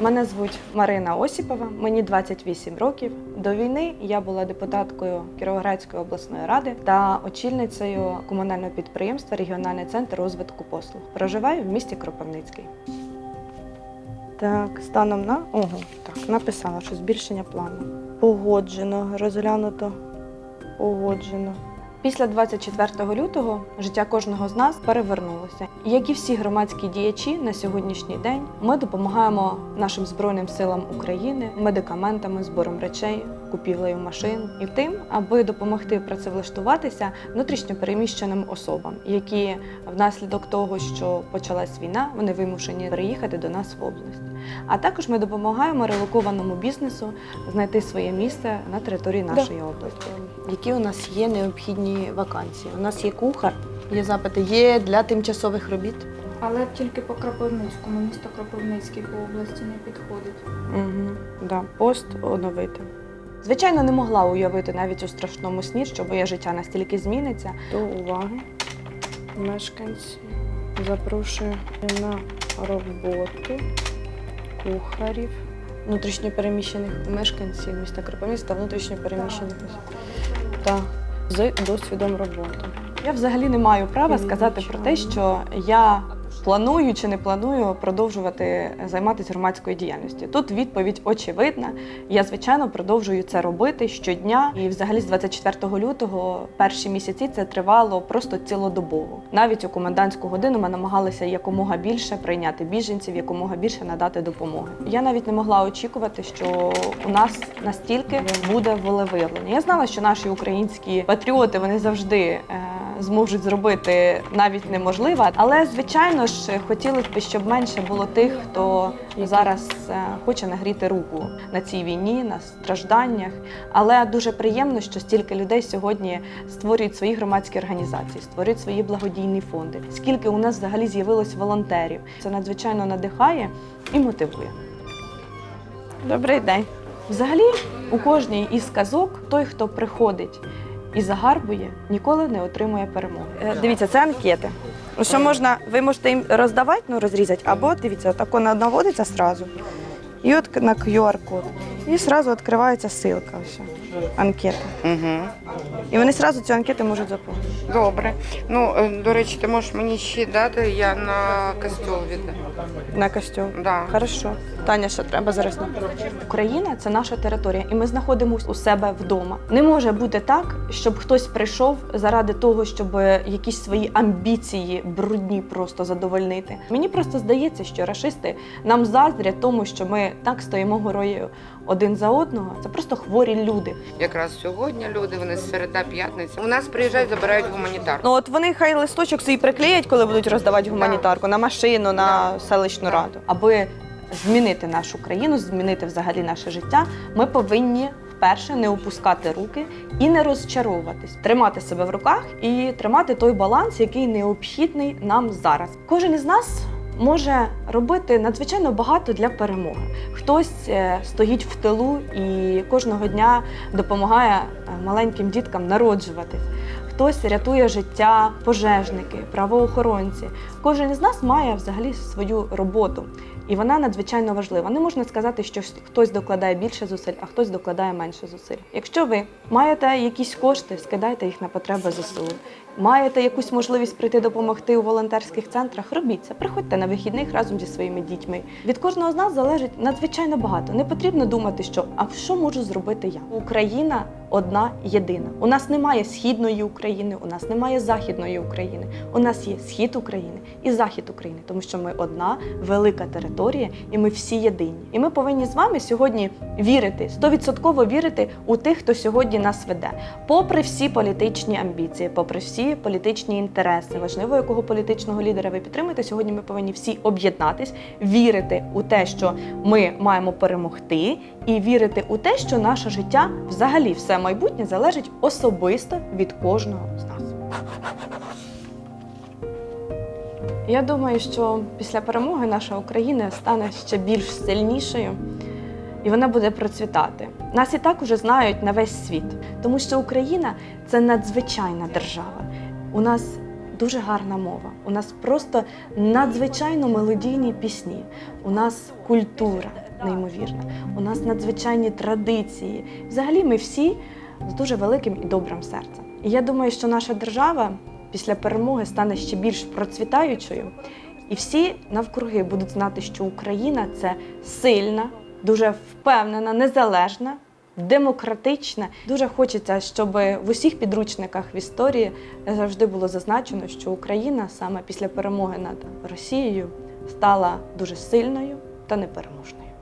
Мене звуть Марина Осіпова, мені 28 років. До війни я була депутаткою Кіровоградської обласної ради та очільницею комунального підприємства Регіональний центр розвитку послуг. Проживаю в місті Кропивницький. Так, станом на ого, так, написала, що збільшення плану. Погоджено, розглянуто, погоджено. Після 24 лютого життя кожного з нас перевернулося. Як і всі громадські діячі на сьогоднішній день, ми допомагаємо нашим збройним силам України медикаментами, збором речей, купівлею машин і тим, аби допомогти працевлаштуватися внутрішньопереміщеним особам, які внаслідок того, що почалась війна, вони вимушені переїхати до нас в область. А також ми допомагаємо релокованому бізнесу знайти своє місце на території нашої області. Які у нас є необхідні вакансії? У нас є кухар, є запити, є для тимчасових робіт. Але тільки по Кропивницькому, місто Кропивницький по області не підходить. Угу. Да, пост оновити. Звичайно, не могла уявити навіть у страшному сні, що моє життя настільки зміниться. До уваги мешканці запрошую на роботу кухарів, внутрішньопереміщених мешканців міста Кропивницька та внутрішньопереміщених осіб. та з досвідом роботи. Я взагалі не маю права сказати про те, що я планую чи не планую продовжувати займатися громадською діяльністю. Тут відповідь очевидна. Я звичайно продовжую це робити щодня. І взагалі з 24 лютого перші місяці це тривало просто цілодобово. Навіть у комендантську годину ми намагалися якомога більше прийняти біженців, якомога більше надати допомоги. Я навіть не могла очікувати, що у нас настільки буде волевиявлення. Я знала, що наші українські патріоти вони завжди. Зможуть зробити навіть неможливе, але звичайно ж хотілося б, щоб менше було тих, хто зараз е, хоче нагріти руку на цій війні, на стражданнях. Але дуже приємно, що стільки людей сьогодні створюють свої громадські організації, створюють свої благодійні фонди. Скільки у нас взагалі з'явилось волонтерів. Це надзвичайно надихає і мотивує. Добрий день. Взагалі, у кожній із казок той, хто приходить і загарбує, ніколи не отримує перемоги. Е, дивіться, це анкети. Ну, Що можна, ви можете їм роздавати, ну розрізати, або дивіться, так вона наводиться одразу. І от на QR-код. І одразу відкривається ссылка. Ось, анкета. Угу. І вони одразу цю анкету можуть заповнити. Добре. Ну, е, до речі, ти можеш мені ще дати, я на костюм віддам. На костюм. Да. Хорошо. Таня, що треба зараз? Україна це наша територія, і ми знаходимося у себе вдома. Не може бути так, щоб хтось прийшов заради того, щоб якісь свої амбіції брудні просто задовольнити. Мені просто здається, що рашисти нам заздрять тому, що ми так стоїмо горою один за одного. Це просто хворі люди. Якраз сьогодні люди, вони середа п'ятниця. У нас приїжджають, забирають гуманітарку. Ну от вони хай листочок свій приклеять, коли будуть роздавати гуманітарку на машину, на селищну раду. Аби змінити нашу країну, змінити взагалі наше життя, ми повинні вперше не опускати руки і не розчаровуватись, тримати себе в руках і тримати той баланс, який необхідний нам зараз. Кожен із нас. Може робити надзвичайно багато для перемоги. Хтось е, стоїть в тилу і кожного дня допомагає е, маленьким діткам народжуватись. Хтось рятує життя пожежники, правоохоронці. Кожен із нас має взагалі свою роботу, і вона надзвичайно важлива. Не можна сказати, що хтось докладає більше зусиль, а хтось докладає менше зусиль. Якщо ви маєте якісь кошти, скидайте їх на потреби ЗСУ. Маєте якусь можливість прийти допомогти у волонтерських центрах, робіть це. Приходьте на вихідних разом зі своїми дітьми. Від кожного з нас залежить надзвичайно багато. Не потрібно думати, що а що можу зробити я? Україна одна єдина. У нас немає східної України, у нас немає західної України. У нас є схід України і захід України, тому що ми одна велика територія, і ми всі єдині. І ми повинні з вами сьогодні вірити, стовідсотково вірити у тих, хто сьогодні нас веде, попри всі політичні амбіції, попри всі політичні інтереси. Важливо, якого політичного лідера ви підтримуєте. Сьогодні ми повинні всі об'єднатись, вірити у те, що ми маємо перемогти, і вірити у те, що наше життя, взагалі, все майбутнє залежить особисто від кожного з нас. Я думаю, що після перемоги наша Україна стане ще більш сильнішою і вона буде процвітати. Нас і так уже знають на весь світ, тому що Україна це надзвичайна держава. У нас дуже гарна мова. У нас просто надзвичайно мелодійні пісні. У нас культура неймовірна. У нас надзвичайні традиції. Взагалі, ми всі з дуже великим і добрим серцем. І я думаю, що наша держава після перемоги стане ще більш процвітаючою, і всі навкруги будуть знати, що Україна це сильна, дуже впевнена, незалежна. Демократична. Дуже хочеться, щоб в усіх підручниках в історії завжди було зазначено, що Україна саме після перемоги над Росією стала дуже сильною та непереможною.